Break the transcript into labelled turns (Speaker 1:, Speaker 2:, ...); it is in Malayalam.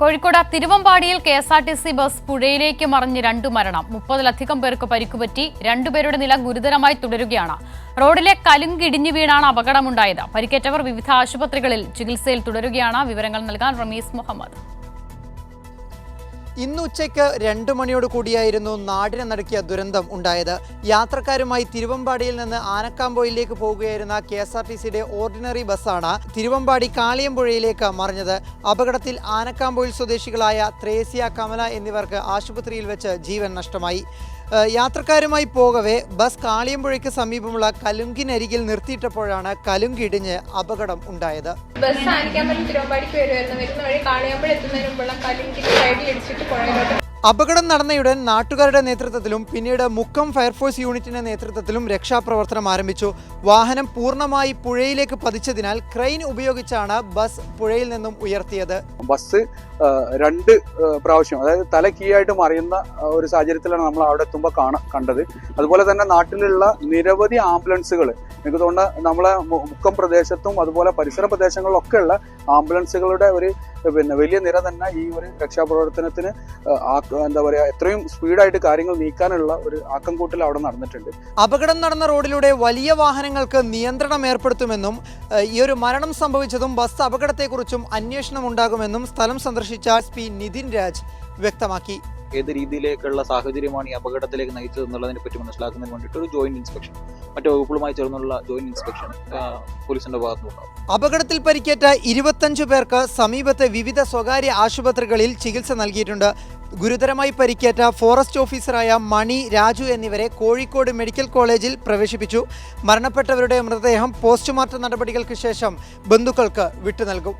Speaker 1: Kozhikode തിരുവമ്പാടിയിൽ K S R T C bus പുഴയിലേക്ക് മറിഞ്ഞ് രണ്ടു മരണം. മുപ്പതിലധികം പേർക്ക് പരിക്കുപറ്റി രണ്ടുപേരുടെ നില ഗുരുതരമായി തുടരുകയാണ്. റോഡിലെ കലുങ്കിടിഞ്ഞു വീണാണ് അപകടമുണ്ടായത്. പരിക്കേറ്റവർ വിവിധ ആശുപത്രികളിൽ ചികിത്സയിൽ തുടരുകയാണ്. വിവരങ്ങൾ നൽകാൻ റമീസ് മുഹമ്മദ്.
Speaker 2: ഇന്ന് ഉച്ചയ്ക്ക് രണ്ട് മണിയോട് കൂടിയായിരുന്നു നാടിനെ നടുക്കിയ ദുരന്തം ഉണ്ടായത്. യാത്രക്കാരുമായി തിരുവമ്പാടിയിൽ നിന്ന് ആനക്കാമ്പോയിലേക്ക് പോവുകയായിരുന്ന കെ എസ് ആർ ടി സിയുടെ ഓർഡിനറി ബസ്സാണ് തിരുവമ്പാടി കാളിയമ്പുഴയിലേക്ക് മറിഞ്ഞത്. അപകടത്തിൽ ആനക്കാമ്പോയിൽ സ്വദേശികളായ ത്രേസ്യ കമല എന്നിവർക്ക് ആശുപത്രിയിൽ വെച്ച് ജീവൻ നഷ്ടമായി. യാത്രക്കാരുമായി പോകവെ ബസ് കാളിയമ്പുഴയ്ക്ക് സമീപമുള്ള കലുങ്കിനരികിൽ നിർത്തിയിട്ടപ്പോഴാണ് കലുങ്കിടിഞ്ഞ് അപകടം ഉണ്ടായത്.
Speaker 3: ബസ് ആനിക്കാമ്പലം തിരുവമ്പാടിക്ക് വരുമായിരുന്നു വരുന്ന വഴി കാളിയമ്പുഴ എത്തുന്നതിന് മുമ്പുള്ള പോയത് സൈഡിൽ
Speaker 2: അപകടം നടന്നയുടൻ നാട്ടുകാരുടെ നേതൃത്വത്തിലും പിന്നീട് മുക്കം ഫയർഫോഴ്സ് യൂണിറ്റിന്റെ നേതൃത്വത്തിലും രക്ഷാപ്രവർത്തനം ആരംഭിച്ചു. വാഹനം പൂർണമായി പുഴയിലേക്ക് പതിച്ചതിനാൽ ക്രെയിൻ ഉപയോഗിച്ചാണ് ബസ് പുഴയിൽ നിന്നും ഉയർത്തിയത്.
Speaker 4: ബസ് രണ്ട് പ്രാവശ്യം അതായത് തല കീയായിട്ട് മറിയുന്ന ഒരു സാഹചര്യത്തിലാണ് നമ്മൾ അവിടെ എത്തുമ്പോൾ കാണ കണ്ടത്. അതുപോലെ തന്നെ നാട്ടിലുള്ള നിരവധി ആംബുലൻസുകൾ എനിക്ക് തോന്നുന്നു നമ്മളെ മുക്കം പ്രദേശത്തും അതുപോലെ പരിസര പ്രദേശങ്ങളിലൊക്കെ ഉള്ള ആംബുലൻസുകളുടെ ഒരു പിന്നെ വലിയ നിര തന്നെ ഈ ഒരു രക്ഷാപ്രവർത്തനത്തിന് എന്താ പറയുക എത്രയും സ്പീഡായിട്ട് കാര്യങ്ങൾ നീക്കാനുള്ള ഒരു ആക്കം കൂട്ടൽ അവിടെ നടന്നിട്ടുണ്ട്.
Speaker 2: അപകടം നടന്ന റോഡിലൂടെ വലിയ വാഹനങ്ങൾക്ക് നിയന്ത്രണം ഏർപ്പെടുത്തുമെന്നും ഈ ഒരു മരണം സംഭവിച്ചതും ബസ് അപകടത്തെക്കുറിച്ചും അന്വേഷണം ഉണ്ടാകുമെന്നും സ്ഥലം സന്ദർശിച്ച എസ് പി നിതിൻ രാജ് വ്യക്തമാക്കി.
Speaker 5: ഏത് രീതിയിലേക്കുള്ള സാഹചര്യമാണ് ഈ അപകടത്തിലേക്ക് നയിച്ചത് എന്നുള്ളതിനെ പറ്റി മനസ്സിലാക്കുന്നതിന് വേണ്ടിയിട്ട് ഒരു ജോയിന്റ് ഇൻസ്പെക്ഷൻ. മറ്റു വകുപ്പുകളുമായി ചേർന്നുള്ള ജോയിന്റ് ഇൻസ്പെക്ഷൻ പോലീസിന്റെ ഭാഗത്തുനിന്നുണ്ടാവും
Speaker 2: അപകടത്തിൽ പരിക്കേറ്റ ഇരുപത്തഞ്ചു പേർക്ക് സമീപത്തെ വിവിധ സ്വകാര്യ ആശുപത്രികളിൽ ചികിത്സ നൽകിയിട്ടുണ്ട്. ഗുരുതരമായി പരിക്കേറ്റ ഫോറസ്റ്റ് ഓഫീസറായ മണി രാജു എന്നിവരെ കോഴിക്കോട് മെഡിക്കൽ കോളേജിൽ പ്രവേശിപ്പിച്ചു. മരണപ്പെട്ടവരുടെ മൃതദേഹം പോസ്റ്റ്മോർട്ടം നടപടികൾക്ക് ശേഷം ബന്ധുക്കൾക്ക് വിട്ടു നൽകും.